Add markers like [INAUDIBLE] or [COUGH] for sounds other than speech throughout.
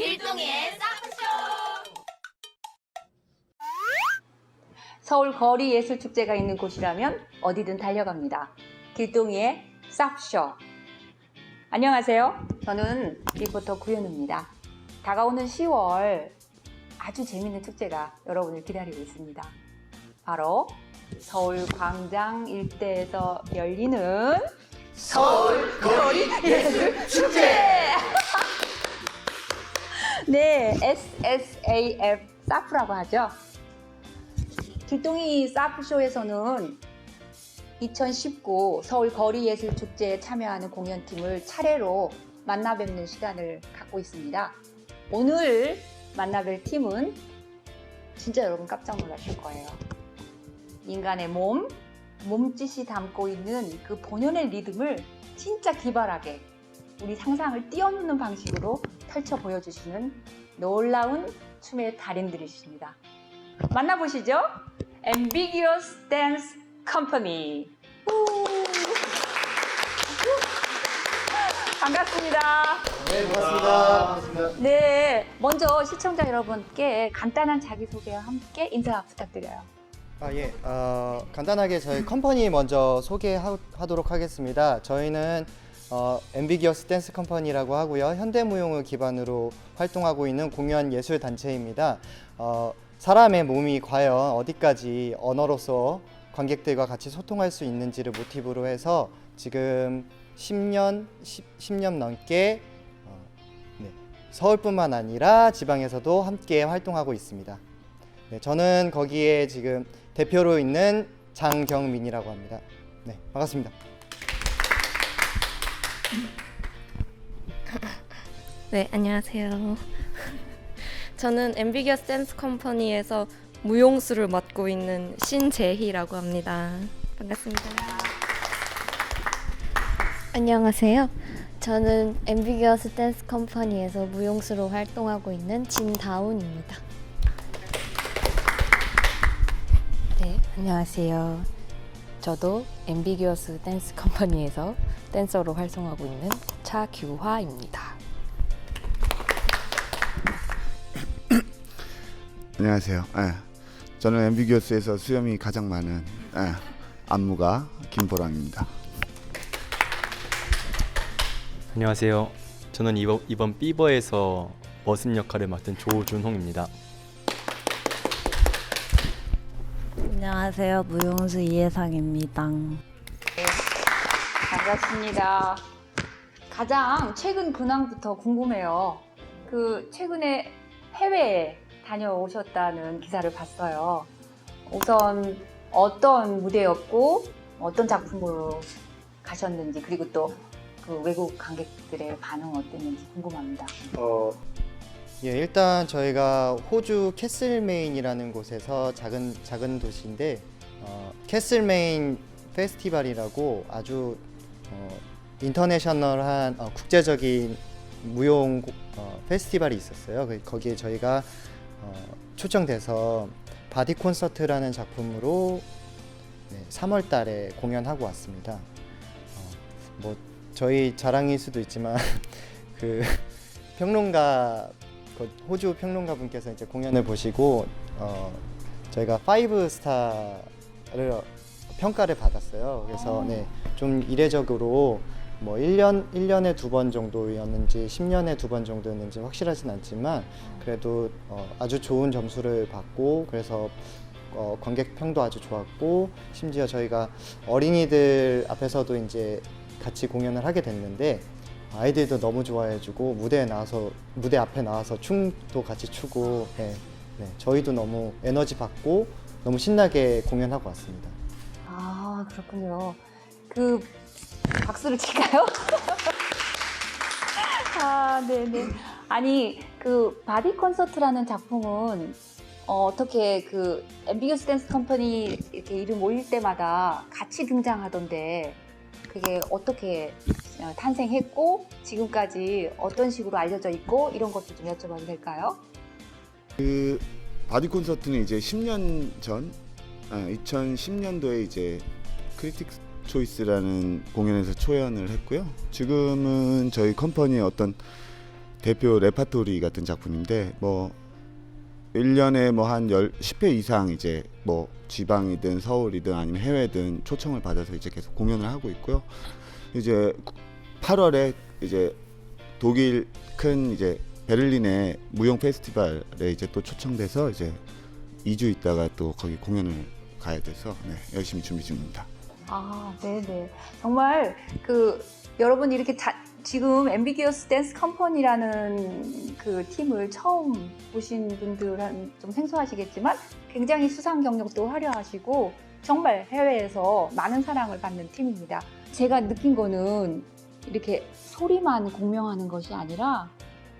길동이의 쌍쇼! 서울 거리 예술 축제가 있는 곳이라면 어디든 달려갑니다. 길동이의 쌉쇼. 안녕하세요. 저는 리포터 구현우입니다. 다가오는 10월 아주 재밌는 축제가 여러분을 기다리고 있습니다. 바로 서울 광장 일대에서 열리는 서울 거리 예술 축제! [LAUGHS] 네, SSAF, 사프라고 하죠. 길동이 사프쇼에서는 2019 서울 거리예술축제에 참여하는 공연팀을 차례로 만나 뵙는 시간을 갖고 있습니다. 오늘 만나 뵐 팀은 진짜 여러분 깜짝 놀라실 거예요. 인간의 몸, 몸짓이 담고 있는 그 본연의 리듬을 진짜 기발하게 우리 상상을 뛰어넘는 방식으로 펼쳐 보여주시는 놀라운 춤의 달인들이십니다. 만나보시죠. Ambiguous Dance Company. 우! 반갑습니다. 네, 반갑습니다. 반갑습니다. 네, 먼저 시청자 여러분께 간단한 자기소개와 함께 인사 부탁드려요. 아, 예. 어, 간단하게 저희 컴퍼니 먼저 소개하도록 하겠습니다. 저희는 어, 엠비기어스 댄스 컴퍼니라고 하고요. 현대무용을 기반으로 활동하고 있는 공연 예술 단체입니다. 어, 사람의 몸이 과연 어디까지 언어로서 관객들과 같이 소통할 수 있는지를 모티브로 해서 지금 10년, 10, 년 넘게 어, 네, 서울뿐만 아니라 지방에서도 함께 활동하고 있습니다. 네, 저는 거기에 지금 대표로 있는 장경민이라고 합니다. 네, 반갑습니다. [LAUGHS] 네, 안녕하세요. [LAUGHS] 저는 엠비기어스 댄스 컴퍼니에서 무용수를 맡고 있는 신재희라고 합니다. 반갑습니다. 안녕하세요. 저는 엠비기어스 댄스 컴퍼니에서 무용수로 활동하고 있는 진다운입니다. 네, 안녕하세요. 저도 엠비기어스 댄스 컴퍼니에서 댄서로 활동하고 있는 차규화입니다. 안녕하세요. 예. 저는 엠비기어스에서 수염이 가장 많은 예, 안무가 김보람입니다. 안녕하세요. 저는 이번, 이번 삐버에서 머슴 역할을 맡은 조준홍입니다. 안녕하세요. 무용수 이혜상입니다. 반갑습니다. 가장 최근 근황부터 궁금해요. 그 최근에 해외에 다녀오셨다는 기사를 봤어요. 우선 어떤 무대였고 어떤 작품으로 가셨는지 그리고 또 그 외국 관객들의 반응 어땠는지 궁금합니다. 어, 예, 일단 저희가 호주 캐슬메인이라는 곳에서 작은 작은 도시인데 어, 캐슬메인 페스티벌이라고 아주 어, 인터내셔널한 어, 국제적인 무용 어, 페스티벌이 있었어요. 그- 거기에 저희가 어, 초청돼서 바디 콘서트라는 작품으로 네, 3월달에 공연하고 왔습니다. 어, 뭐 저희 자랑일 수도 있지만 [LAUGHS] 그 평론가 그 호주 평론가 분께서 이제 공연을 보시고 어, 저희가 파이브 스타를 평가를 받았어요. 그래서 네, 좀 이례적으로 뭐 1년 1년에 두 번 정도였는지 10년에 두 번 정도였는지 확실하진 않지만 그래도 어, 아주 좋은 점수를 받고 그래서 어, 관객 평도 아주 좋았고 심지어 저희가 어린이들 앞에서도 이제 같이 공연을 하게 됐는데 아이들도 너무 좋아해주고 무대에 나와서 무대 앞에 나와서 춤도 같이 추고 네, 네, 저희도 너무 에너지 받고 너무 신나게 공연하고 왔습니다. 아 그렇군요. 그 박수를 칠까요? [LAUGHS] 아 네네. 아니 그 바디 콘서트라는 작품은 어, 떻게그 엠비규스 댄스 컴퍼니 이렇게 이름 올릴 때마다 같이 등장하던데 그게 어떻게 어, 탄생했고 지금까지 어떤 식으로 알려져 있고 이런 것도 좀 여쭤봐도 될까요? 그 바디 콘서트는 이제 10년 전, 아, 2010년도에 이제 크리틱스 초이스라는 공연에서 초연을 했고요. 지금은 저희 컴퍼니의 어떤 대표 레파토리 같은 작품인데 뭐 1년에 뭐 한 10회 이상 이제 뭐 지방이든 서울이든 아니면 해외든 초청을 받아서 이제 계속 공연을 하고 있고요. 이제 8월에 이제 독일 큰 이제 베를린의 무용 페스티벌에 이제 또 초청돼서 이제 2주 있다가 또 거기 공연을 가야 돼서 네, 열심히 준비 중입니다. 아, 네네. 정말 그 여러분 이렇게 자, 지금 앰비기어스 댄스 컴퍼니라는 그 팀을 처음 보신 분들은 좀 생소하시겠지만 굉장히 수상 경력도 화려하시고 정말 해외에서 많은 사랑을 받는 팀입니다. 제가 느낀 거는 이렇게 소리만 공명하는 것이 아니라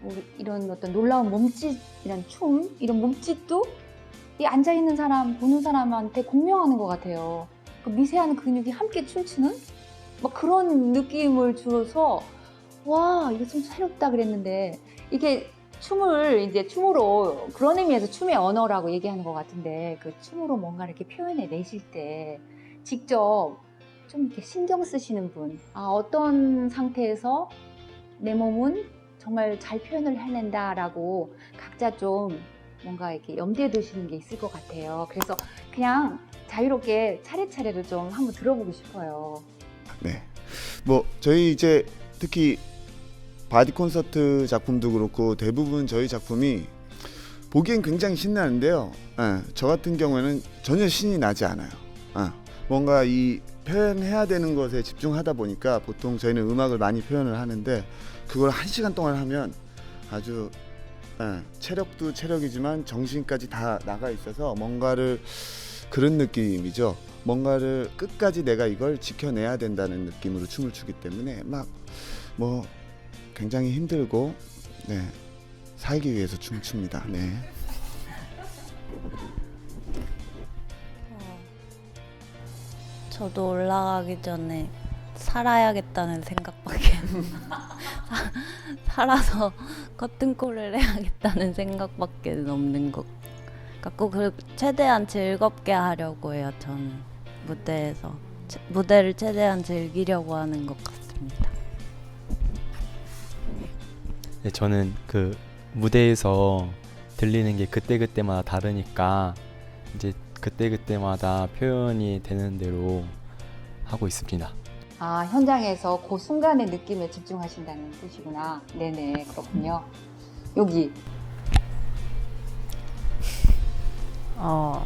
우리 이런 어떤 놀라운 몸짓, 이런 춤, 이런 몸짓도 이 앉아 있는 사람, 보는 사람한테 공명하는 것 같아요. 그 미세한 근육이 함께 춤추는 막 그런 느낌을 주어서 와 이거 좀 새롭다 그랬는데 이게 춤을 이제 춤으로 그런 의미에서 춤의 언어라고 얘기하는 것 같은데 그 춤으로 뭔가 이렇게 표현해 내실 때 직접 좀 이렇게 신경 쓰시는 분, 아, 어떤 상태에서 내 몸은 정말 잘 표현을 해낸다라고 각자 좀 뭔가 이렇게 염두에 두시는 게 있을 것 같아요. 그래서 그냥 자유롭게 차례차례로 좀 한번 들어보고 싶어요. 네. 뭐 저희 이제 특히 바디 콘서트 작품도 그렇고 대부분 저희 작품이 보기엔 굉장히 신나는데요. 예, 저 같은 경우에는 전혀 신이 나지 않아요. 예, 뭔가 이 표현해야 되는 것에 집중하다 보니까 보통 저희는 음악을 많이 표현을 하는데 그걸 한 시간 동안 하면 아주 예, 체력도 체력이지만 정신까지 다 나가 있어서 뭔가를 그런 느낌이죠. 뭔가를 끝까지 내가 이걸 지켜내야 된다는 느낌으로 춤을 추기 때문에 막뭐 굉장히 힘들고 네 살기 위해서 춤춥니다. 네. 저도 올라가기 전에 살아야겠다는 생각밖에 사- [LAUGHS] 살아서 커튼콜을 해야겠다는 생각밖에 없는 것 같고 그 최대한 즐겁게 하려고 해요 저는 무대에서 체- 무대를 최대한 즐기려고 하는 것 같습니다. 네, 저는 그 무대에서 들리는 게 그때그때마다 다르니까 이제 그때그때마다 표현이 되는 대로 하고 있습니다. 아, 현장에서 그 순간의 느낌에 집중하신다는 뜻이구나. 네네, 그렇군요. 여기. 어,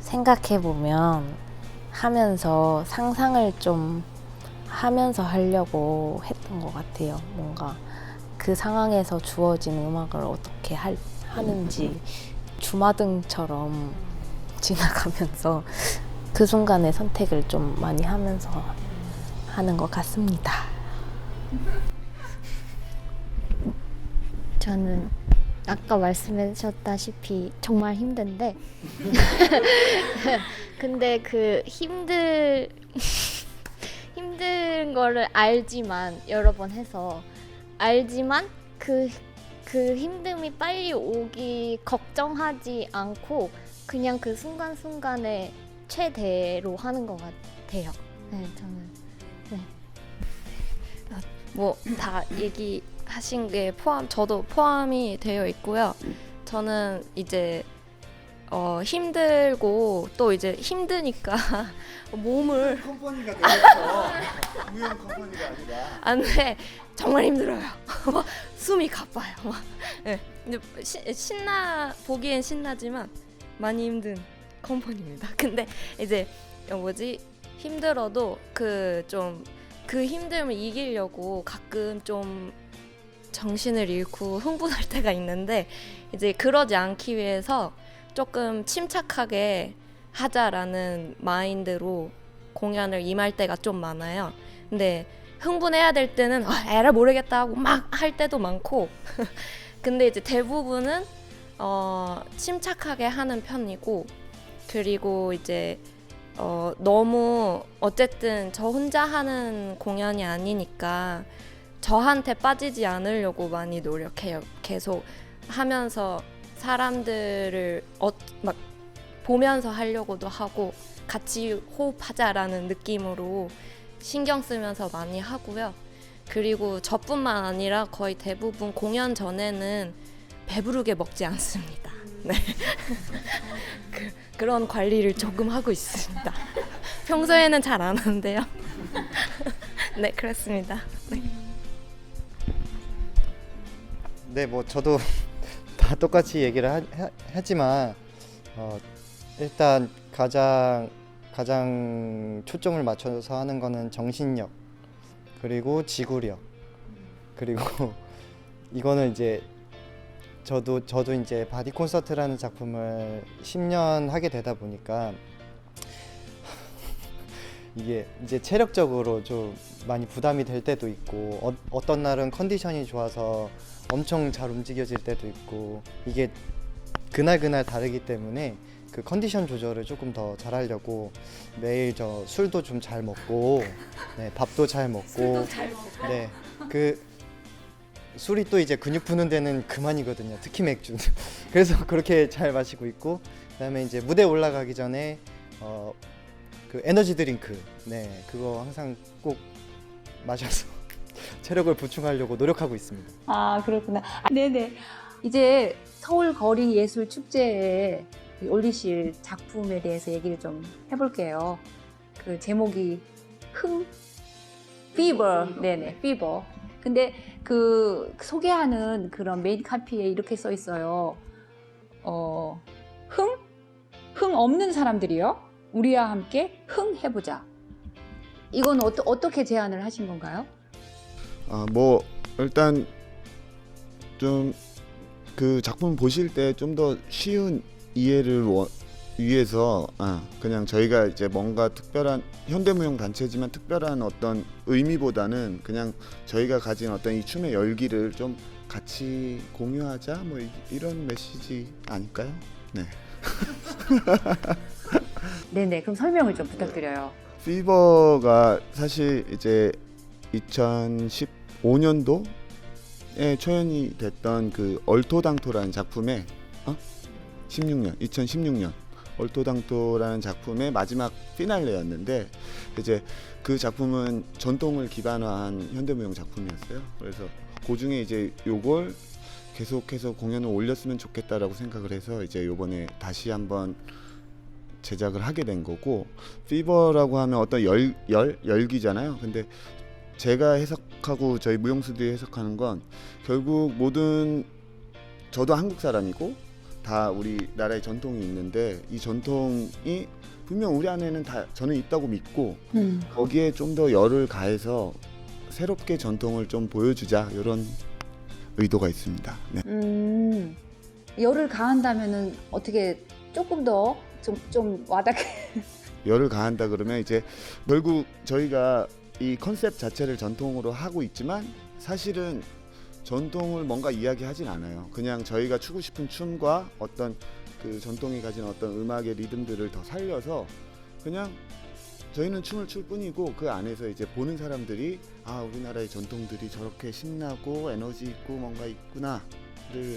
생각해 보면 하면서 상상을 좀 하면서 하려고 했던 것 같아요. 뭔가 그 상황에서 주어진 음악을 어떻게 할, 하는지 주마등처럼 [LAUGHS] 지나가면서 그 순간의 선택을 좀 많이 하면서 하는 것 같습니다. 저는 아까 말씀하셨다시피 정말 힘든데 [LAUGHS] 근데 그 힘들 힘든 거를 알지만 여러 번 해서 알지만 그 그 힘듦이 빨리 오기 걱정하지 않고 그냥 그 순간순간에 최대로 하는 것 같아요. 네, 저는 뭐다 얘기하신 게 포함 저도 포함이 되어 있고요. 저는 이제 어, 힘들고 또 이제 힘드니까 [LAUGHS] 몸을 컴퍼니가 되어서 무용 컴퍼니가 아니라 안돼 정말 힘들어요. [LAUGHS] 막 숨이 가빠요. 막 네. 근데 시, 신나 보기엔 신나지만 많이 힘든 컴퍼니입니다. [LAUGHS] 근데 이제 어, 뭐지 힘들어도 그 좀 그 힘듦을 이기려고 가끔 좀 정신을 잃고 흥분할 때가 있는데 이제 그러지 않기 위해서 조금 침착하게 하자라는 마인드로 공연을 임할 때가 좀 많아요. 근데 흥분해야 될 때는 아, 에라 모르겠다 하고 막 할 때도 많고 [LAUGHS] 근데 이제 대부분은 어, 침착하게 하는 편이고 그리고 이제 어, 너무 어쨌든 저 혼자 하는 공연이 아니니까 저한테 빠지지 않으려고 많이 노력해요. 계속 하면서 사람들을 어, 막 보면서 하려고도 하고 같이 호흡하자라는 느낌으로 신경 쓰면서 많이 하고요. 그리고 저뿐만 아니라 거의 대부분 공연 전에는 배부르게 먹지 않습니다. 네. [LAUGHS] 그, 그런 관리를 조금 하고 있습니다. [LAUGHS] 평소에는 잘 안 하는데요. [LAUGHS] 네, 그렇습니다. 네, 뭐 저도 다 똑같이 얘기를 하, 하, 하 지만 어, 일단 가장 가장 초점을 맞춰서 하는 거는 정신력 그리고 지구력 그리고 [LAUGHS] 이거는 이제 저도 저도 이제 바디 콘서트라는 작품을 10년 하게 되다 보니까 [LAUGHS] 이게 이제 체력적으로 좀 많이 부담이 될 때도 있고 어, 어떤 날은 컨디션이 좋아서 엄청 잘 움직여질 때도 있고 이게 그날 그날 다르기 때문에 그 컨디션 조절을 조금 더 잘하려고 매일 저 술도 좀 잘 먹고 네, 밥도 잘 먹고 네그 술이 또 이제 근육 푸는 데는 그만이거든요 특히 맥주 [LAUGHS] 그래서 그렇게 잘 마시고 있고 그다음에 이제 무대 올라가기 전에 어 그 에너지 드링크 네 그거 항상 꼭 마셔서 체력을 보충하려고 노력하고 있습니다. 아 그렇구나. 아, 네네. 이제 서울 거리 예술 축제에 올리실 작품에 대해서 얘기를 좀 해볼게요. 그 제목이 흥 피버. 네네 피버. 근데 그 소개하는 그런 메인 카피에 이렇게 써 있어요. 어 흥? 흥 없는 사람들이요? 우리와 함께 흥 해보자. 이건 어떠, 어떻게 제안을 하신 건가요? 아, 뭐 일단 좀 그 작품 보실 때 좀 더 쉬운 이해를 원- 위해서 아, 그냥 저희가 이제 뭔가 특별한 현대무용 단체지만 특별한 어떤 의미보다는 그냥 저희가 가진 어떤 이 춤의 열기를 좀 같이 공유하자 뭐 이- 이런 메시지 아닐까요? 네. [LAUGHS] 네네. 그럼 설명을 좀 부탁드려요. 피버가 사실 이제 2015년도에 초연이 됐던 그 얼토당토라는 작품의 어? 16년 2016년 얼토당토라는 작품의 마지막 피날레였는데 이제 그 작품은 전통을 기반화한 현대무용 작품이었어요. 그래서 그 중에 이제 요걸 계속해서 공연을 올렸으면 좋겠다라고 생각을 해서 이제 요번에 다시 한번 제작을 하게 된 거고 피버라고 하면 어떤 열, 열 열기잖아요. 근데 제가 해석하고 저희 무용수들이 해석하는 건 결국 모든 저도 한국 사람이고 다 우리나라의 전통이 있는데 이 전통이 분명 우리 안에는 다 저는 있다고 믿고 음. 거기에 좀 더 열을 가해서 새롭게 전통을 좀 보여주자 이런 의도가 있습니다. 네. 음, 열을 가한다면은 어떻게 조금 더 좀 좀 와닿게. 열을 가한다 그러면 이제 결국 저희가 이 컨셉 자체를 전통으로 하고 있지만 사실은 전통을 뭔가 이야기하진 않아요. 그냥 저희가 추고 싶은 춤과 어떤 그 전통이 가진 어떤 음악의 리듬들을 더 살려서 그냥 저희는 춤을 출 뿐이고 그 안에서 이제 보는 사람들이 아 우리나라의 전통들이 저렇게 신나고 에너지 있고 뭔가 있구나를 예,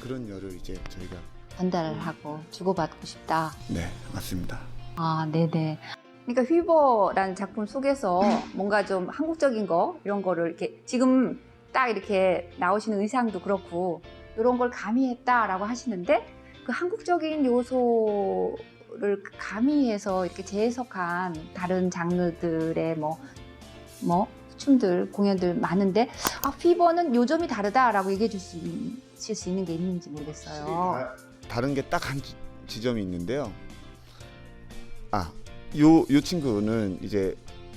그런 열을 이제 저희가 전달을 하고 주고받고 싶다. 네 맞습니다. 아, 네네. 그러니까 휘버라는 작품 속에서 뭔가 좀 한국적인 거 이런 거를 이렇게 지금 딱 이렇게 나오시는 의상도 그렇고 이런 걸 가미했다라고 하시는데 그 한국적인 요소를 가미해서 이렇게 재해석한 다른 장르들의 뭐뭐 춤들 공연들 많은데 아 휘버는 요점이 다르다라고 얘기해 주실 수 있는 게 있는지 모르겠어요. 다른 게 딱 한 지점이 있는데요. 아, 요, 요 친구는 이제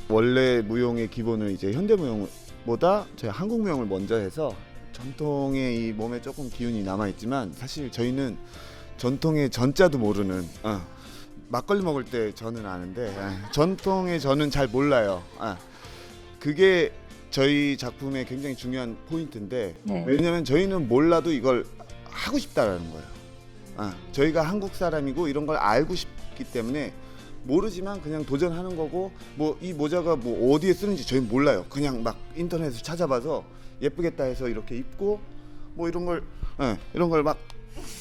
원래 무용의 기본을 이제 현대 무용보다 저희 한국 무용을 먼저 해서 전통의 이 몸에 조금 기운이 남아 있지만 사실 저희는 전통의 전자도 모르는 어, 막걸리 먹을 때 저는 아는데 아, 전통의 저는 잘 몰라요. 아, 그게 저희 작품의 굉장히 중요한 포인트인데 네. 왜냐면 저희는 몰라도 이걸 하고 싶다라는 거예요. 아, 저희가 한국 사람이고 이런 걸 알고 싶기 때문에 모르지만 그냥 도전하는 거고 뭐 이 모자가 뭐 어디에 쓰는지 저희 몰라요. 그냥 막 인터넷에서 찾아봐서 예쁘겠다 해서 이렇게 입고 뭐 이런 걸 예, 이런 걸 막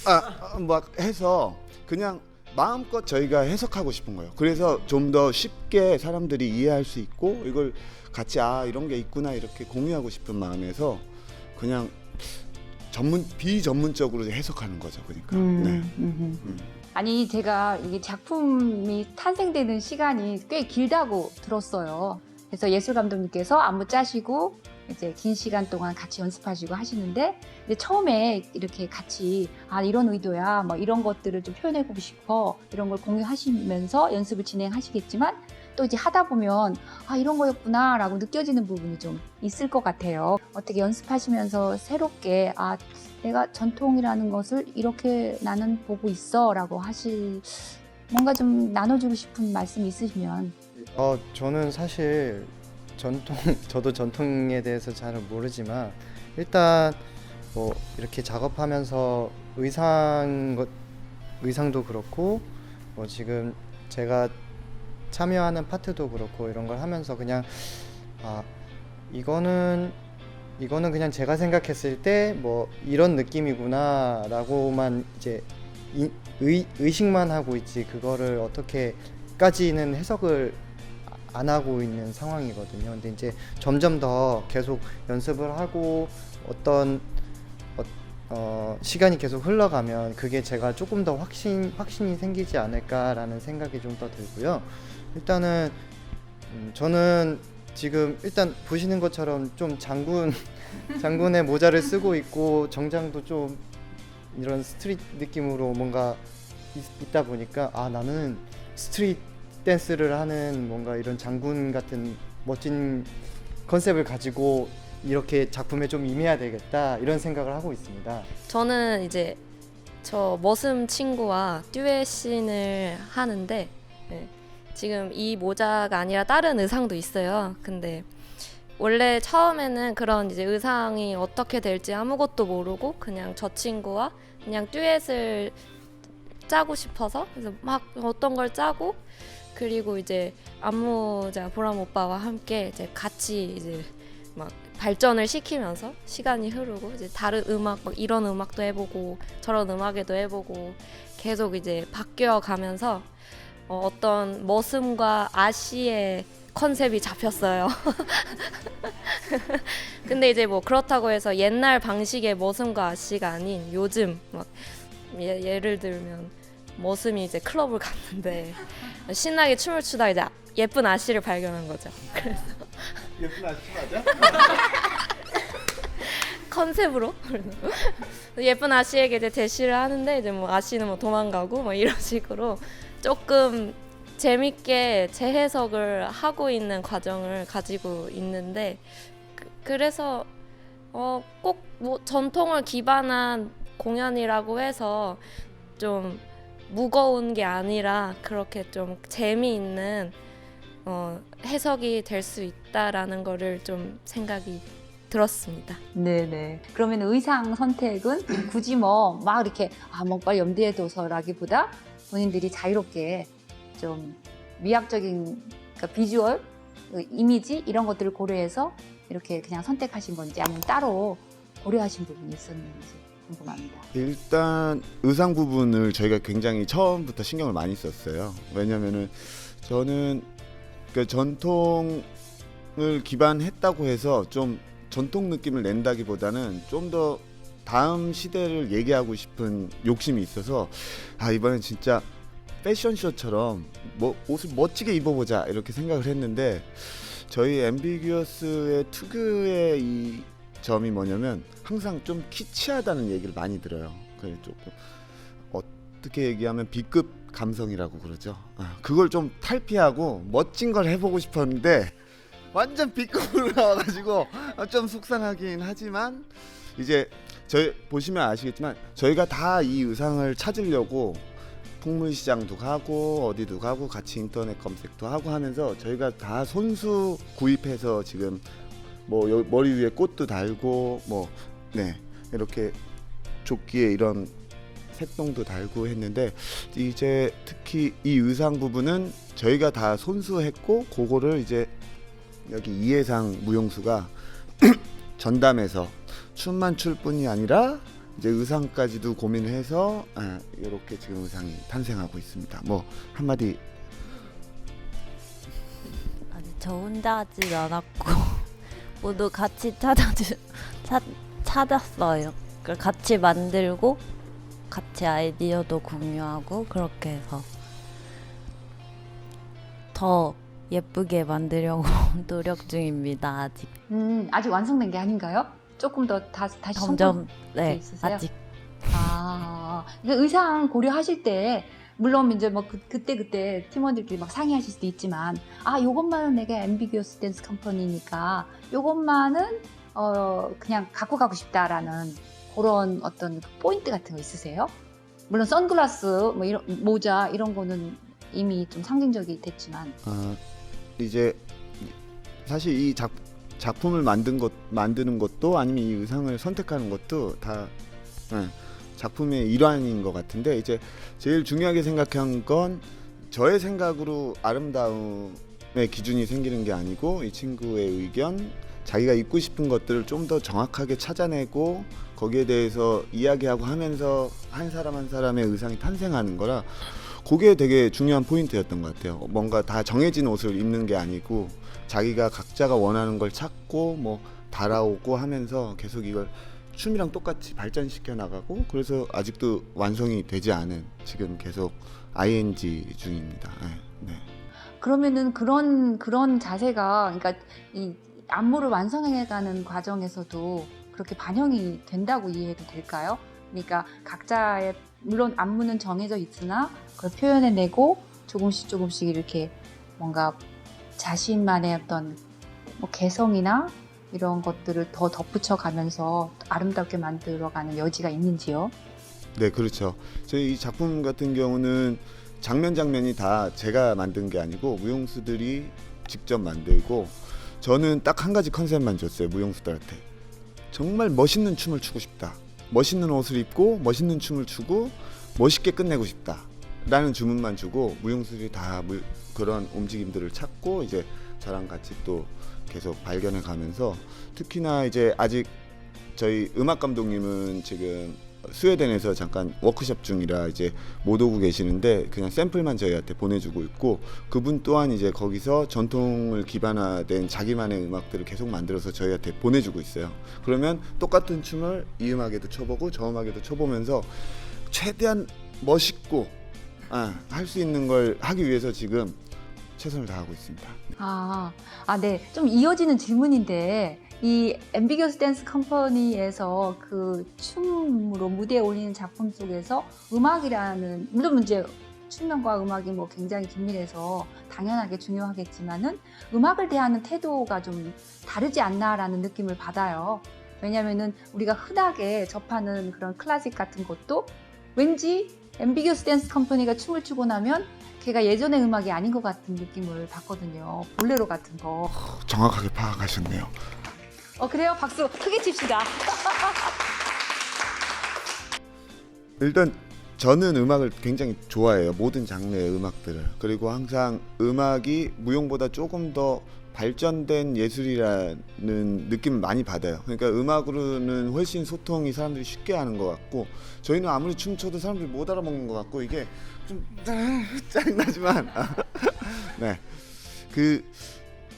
아, 막 해서 그냥 마음껏 저희가 해석하고 싶은 거예요. 그래서 좀 더 쉽게 사람들이 이해할 수 있고 이걸 같이 아 이런 게 있구나 이렇게 공유하고 싶은 마음에서 그냥 전문 비전문적으로 해석하는 거죠. 그러니까. 네. 음. 아니 제가 이게 작품이 탄생되는 시간이 꽤 길다고 들었어요. 그래서 예술 감독님께서 안무 짜시고 이제 긴 시간 동안 같이 연습하시고 하시는데 처음에 이렇게 같이 아 이런 의도야 뭐 이런 것들을 좀 표현해보고 싶어 이런 걸 공유하시면서 연습을 진행하시겠지만 또 이제 하다 보면 아 이런 거였구나 라고 느껴지는 부분이 좀 있을 것 같아요. 어떻게 연습하시면서 새롭게 아 내가 전통이라는 것을 이렇게 나는 보고 있어 라고 하실 뭔가 좀 나눠주고 싶은 말씀 있으시면 어, 저는 사실 전통, [LAUGHS] 저도 전통에 대해서 잘 모르지만 일단 뭐 이렇게 작업하면서 의상 것 의상도 그렇고 뭐 지금 제가 참여하는 파트도 그렇고 이런 걸 하면서 그냥 아 이거는 이거는 그냥 제가 생각했을 때 뭐 이런 느낌이구나라고만 이제 이, 의, 의식만 하고 있지 그거를 어떻게까지는 해석을 안 하고 있는 상황이거든요. 근데 이제 점점 더 계속 연습을 하고 어떤 어, 어, 시간이 계속 흘러가면 그게 제가 조금 더 확신 확신이 생기지 않을까라는 생각이 좀 더 들고요. 일단은 음, 저는 지금 일단 보시는 것처럼 좀 장군 [LAUGHS] 장군의 모자를 쓰고 있고 정장도 좀 이런 스트릿 느낌으로 뭔가 있, 다 보니까 아 나는 스트릿 댄스를 하는 뭔가 이런 장군 같은 멋진 컨셉을 가지고 이렇게 작품에 좀 임해야 되겠다 이런 생각을 하고 있습니다. 저는 이제 저 머슴 친구와 듀엣 씬을 하는데 네, 지금 이 모자가 아니라 다른 의상도 있어요. 근데 원래 처음에는 그런 이제 의상이 어떻게 될지 아무것도 모르고 그냥 저 친구와 그냥 듀엣을 짜고 싶어서 그래서 막 어떤 걸 짜고 그리고 이제 안무자 보람 오빠와 함께 이제 같이 이제 막 발전을 시키면서 시간이 흐르고 이제 다른 음악 막 이런 음악도 해보고 저런 음악에도 해보고 계속 이제 바뀌어 가면서 어, 어떤 머슴과 아시의 컨셉이 잡혔어요. [LAUGHS] 근데 이제 뭐 그렇다고 해서 옛날 방식의 머슴과 아씨가 아닌 요즘 막 예, 예를 들면 머슴이 이제 클럽을 갔는데 [LAUGHS] 신나게 춤을 추다 이제 예쁜 아씨를 발견한 거죠. 그래서 예쁜 아저씨 맞아? 컨셉으로 예쁜 아씨에게 이제 대시를 하는데 이제 뭐 아씨는 뭐 도망가고 뭐 이런 식으로 조금 재밌게 재해석을 하고 있는 과정을 가지고 있는데 그, 그래서 어, 꼭 뭐 전통을 기반한 공연이라고 해서 좀 무거운 게 아니라 그렇게 좀 재미있는 어, 해석이 될 수 있다라는 거를 좀 생각이 들었습니다. 네네. 그러면 의상 선택은 [CLEARS THROAT] 굳이 뭐 막 이렇게 아 뭔가 염두에 둬서라기보다 본인들이 자유롭게 좀 미학적인 그러니까 비주얼, 그 이미지 이런 것들을 고려해서 이렇게 그냥 선택하신 건지 아니면 따로 고려하신 부분이 있었는지 궁금합니다. 일단 의상 부분을 저희가 굉장히 처음부터 신경을 많이 썼어요. 왜냐면은 저는 그 전통을 기반했다고 해서 좀 전통 느낌을 낸다기보다는 좀 더 다음 시대를 얘기하고 싶은 욕심이 있어서 아 이번엔 진짜 패션쇼처럼 뭐 옷을 멋지게 입어보자 이렇게 생각을 했는데 저희 엠비규어스의 특유의 이 점이 뭐냐면 항상 좀 키치하다는 얘기를 많이 들어요. 그래 조금 어떻게 얘기하면 B급 감성이라고 그러죠. 아, 그걸 좀 탈피하고 멋진 걸 해보고 싶었는데 완전 B급으로 [LAUGHS] 나와가지고 좀 속상하긴 하지만 이제 저희 보시면 아시겠지만 저희가 다 이 의상을 찾으려고 풍물시장도 가고 어디도 가고 같이 인터넷 검색도 하고 하면서 저희가 다 손수 구입해서 지금 뭐 여- 머리 위에 꽃도 달고 뭐 네 이렇게 조끼에 이런 색동도 달고 했는데 이제 특히 이 의상 부분은 저희가 다 손수했고 그거를 이제 여기 이해상 무용수가 [CLEARS THROAT] 전담해서 춤만 출 뿐이 아니라 이제 의상까지도 고민해서 아, 이렇게 지금 의상이 탄생하고 있습니다. 뭐 한마디 아니 저 혼자 하진 않았고 [LAUGHS] 모두 같이 찾아주 찾, 찾았어요. 그 같이 만들고 같이 아이디어도 공유하고 그렇게 해서 더 예쁘게 만들려고 [LAUGHS] 노력 중입니다. 아직 음, 아직 완성된 게 아닌가요? 조금 더 다, 다시 점점 네 있으세요? 아직 아, 그 의상 고려하실 때 물론 이제 뭐 그, 그때 그때 팀원들끼리 막 상의하실 수도 있지만 아 요것만은 내가 앰비규어스 댄스 컴퍼니니까 요것만은 어 그냥 갖고 가고 싶다라는 그런 어떤 포인트 같은 거 있으세요? 물론 선글라스 뭐 이런 모자 이런 거는 이미 좀 상징적이 됐지만. 아, 이제 사실 이 작, 작품을 만든 것 만드는 것도 아니면 이 의상을 선택하는 것도 다 예, 작품의 일환인 것 같은데 이제 제일 중요하게 생각한 건 저의 생각으로 아름다움의 기준이 생기는 게 아니고 이 친구의 의견 자기가 입고 싶은 것들을 좀 더 정확하게 찾아내고 거기에 대해서 이야기하고 하면서 한 사람 한 사람의 의상이 탄생하는 거라 그게 되게 중요한 포인트였던 것 같아요. 뭔가 다 정해진 옷을 입는 게 아니고 자기가 각자가 원하는 걸 찾고 뭐 달아오고 하면서 계속 이걸 춤이랑 똑같이 발전시켜 나가고 그래서 아직도 완성이 되지 않은 지금 계속 ing 중입니다. 네, 네. 그러면은 그런 그런 자세가 그러니까 이 안무를 완성해가는 과정에서도 그렇게 반영이 된다고 이해해도 될까요? 그러니까 각자의 물론 안무는 정해져 있으나 그걸 표현해내고 조금씩 조금씩 이렇게 뭔가 자신만의 어떤 뭐 개성이나 이런 것들을 더 덧붙여 가면서 아름답게 만들어가는 여지가 있는지요? 네, 그렇죠. 저희 이 작품 같은 경우는 장면 장면이 다 제가 만든 게 아니고 무용수들이 직접 만들고 저는 딱 한 가지 컨셉만 줬어요 무용수들한테 정말 멋있는 춤을 추고 싶다. 멋있는 옷을 입고 멋있는 춤을 추고 멋있게 끝내고 싶다 라는 주문만 주고 무용수들이 다 무- 그런 움직임들을 찾고 이제 저랑 같이 또 계속 발견해 가면서 특히나 이제 아직 저희 음악 감독님은 지금 스웨덴에서 잠깐 워크숍 중이라 이제 못 오고 계시는데 그냥 샘플만 저희한테 보내주고 있고 그분 또한 이제 거기서 전통을 기반화된 자기만의 음악들을 계속 만들어서 저희한테 보내주고 있어요. 그러면 똑같은 춤을 이 음악에도 춰보고 저 음악에도 춰보면서 최대한 멋있고 아, 할 수 있는 걸 하기 위해서 지금 최선을 다하고 있습니다. 아, 아, 네. 좀 이어지는 질문인데, 이 앰비겨스 댄스 컴퍼니에서 그 춤으로 무대에 올리는 작품 속에서 음악이라는, 물론 이제 춤명과 음악이 뭐 굉장히 긴밀해서 당연하게 중요하겠지만은 음악을 대하는 태도가 좀 다르지 않나라는 느낌을 받아요. 왜냐면은 우리가 흔하게 접하는 그런 클래식 같은 것도 왠지 앰비겨스 댄스 컴퍼니가 춤을 추고 나면 걔가 예전의 음악이 아닌 것 같은 느낌을 받거든요. 볼레로 같은 거. 정확하게 파악하셨네요. 어 그래요? 박수 크게 칩시다. [LAUGHS] 일단 저는 음악을 굉장히 좋아해요. 모든 장르의 음악들을. 그리고 항상 음악이 무용보다 조금 더 발전된 예술이라는 느낌을 많이 받아요. 그러니까 음악으로는 훨씬 소통이 사람들이 쉽게 하는 것 같고 저희는 아무리 춤춰도 사람들이 못 알아먹는 것 같고 이게 좀 [LAUGHS] 짜증나지만 [LAUGHS] 네. 그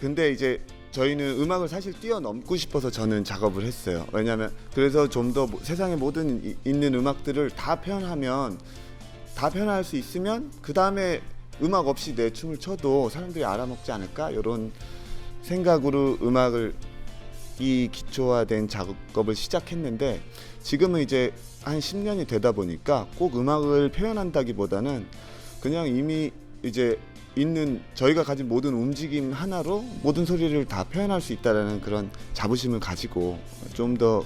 근데 이제 저희는 음악을 사실 뛰어넘고 싶어서 저는 작업을 했어요. 왜냐하면 그래서 좀 더 세상의 모든 이- 있는 음악들을 다 표현하면 다 표현할 수 있으면 그 다음에 음악 없이 내 춤을 춰도 사람들이 알아먹지 않을까 이런 생각으로 음악을 이 기초화된 작업을 시작했는데 지금은 이제 한 10년이 되다 보니까 꼭 음악을 표현한다기보다는 그냥 이미 이제 있는 저희가 가진 모든 움직임 하나로 모든 소리를 다 표현할 수 있다라는 그런 자부심을 가지고 좀 더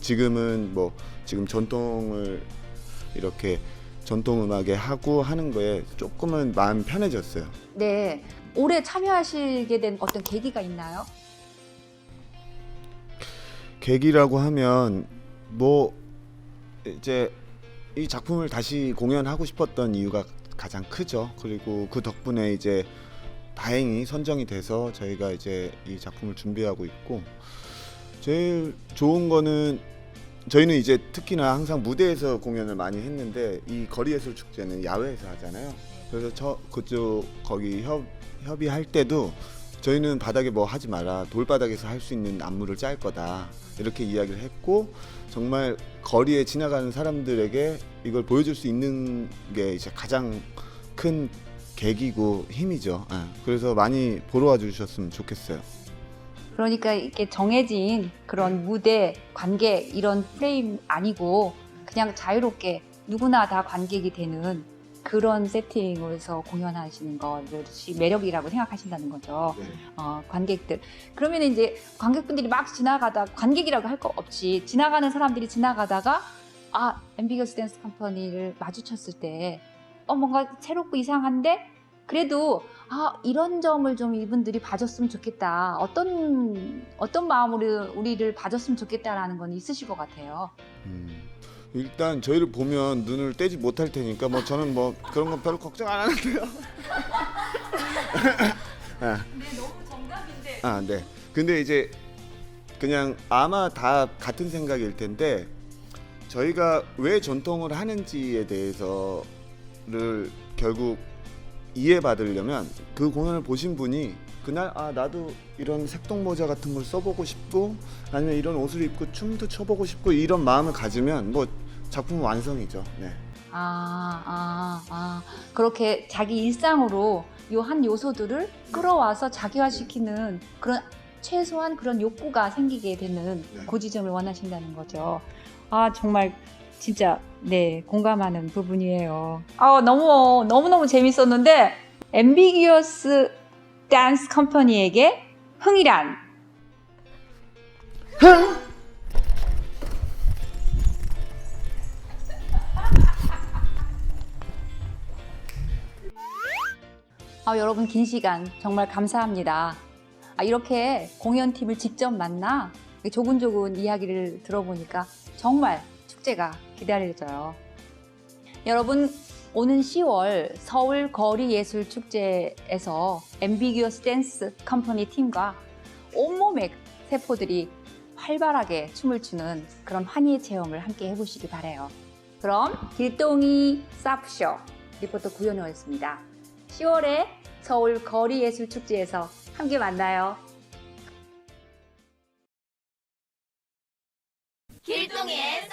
지금은 뭐 지금 전통을 이렇게 전통 음악에 하고 하는 거에 조금은 마음 편해졌어요. 네. 올해 참여하시게 된 어떤 계기가 있나요? 계기라고 하면 뭐 이제 이 작품을 다시 공연하고 싶었던 이유가 가장 크죠. 그리고 그 덕분에 이제 다행히 선정이 돼서 저희가 이제 이 작품을 준비하고 있고 제일 좋은 거는 저희는 이제 특히나 항상 무대에서 공연을 많이 했는데 이 거리예술 축제는 야외에서 하잖아요. 그래서 저 그쪽 거기 협 협의할 때도 저희는 바닥에 뭐 하지 마라 돌바닥에서 할 수 있는 안무를 짤 거다 이렇게 이야기를 했고 정말 거리에 지나가는 사람들에게 이걸 보여줄 수 있는 게 이제 가장 큰 계기고 힘이죠. 예. 그래서 많이 보러 와주셨으면 좋겠어요. 그러니까 이렇게 정해진 그런 무대, 관객 이런 프레임 아니고 그냥 자유롭게 누구나 다 관객이 되는 그런 세팅에서 공연하시는 것이 매력이라고 생각하신다는 거죠. 네. 어, 관객들. 그러면 이제 관객분들이 막 지나가다 관객이라고 할 거 없이 지나가는 사람들이 지나가다가 아 엠비겨스 댄스 컴퍼니를 마주쳤을 때 어, 뭔가 새롭고 이상한데 그래도 아 이런 점을 좀 이분들이 봐줬으면 좋겠다. 어떤 어떤 마음으로 우리를 봐줬으면 좋겠다라는 건 있으실 것 같아요. 음, 일단 저희를 보면 눈을 떼지 못할 테니까 뭐 저는 뭐 그런 건 별로 걱정 안 하는데요. 아. [LAUGHS] 너무 정답인데. 아, 네. 근데 이제 그냥 아마 다 같은 생각일 텐데 저희가 왜 전통을 하는지에 대해서를 결국 이해받으려면 그 공연을 보신 분이 그날 아 나도 이런 색동 모자 같은 걸 써보고 싶고 아니면 이런 옷을 입고 춤도 춰보고 싶고 이런 마음을 가지면 뭐 작품 완성이죠. 네. 아, 아, 아. 그렇게 자기 일상으로 요 한 요소들을 끌어와서 자기화시키는 그런 최소한 그런 욕구가 생기게 되는 네. 그 지점을 원하신다는 거죠. 아, 정말 진짜 네, 공감하는 부분이에요. 아, 너무 너무너무 재밌었는데 엠비기어스 댄스 컴퍼니에게 흥이란 아, 여러분 긴 시간 정말 감사합니다. 아, 이렇게 공연팀을 직접 만나 조근조근 이야기를 들어보니까 정말 축제가 기다려져요. 여러분 오는 10월 서울 거리 예술 축제에서 엠비기어스 댄스 컴퍼니 팀과 온몸의 세포들이 활발하게 춤을 추는 그런 환희의 체험을 함께 해보시기 바래요. 그럼 길동이 사프쇼 리포터 구현호였습니다. 10월에 서울 거리 예술 축제에서 함께 만나요. 길동의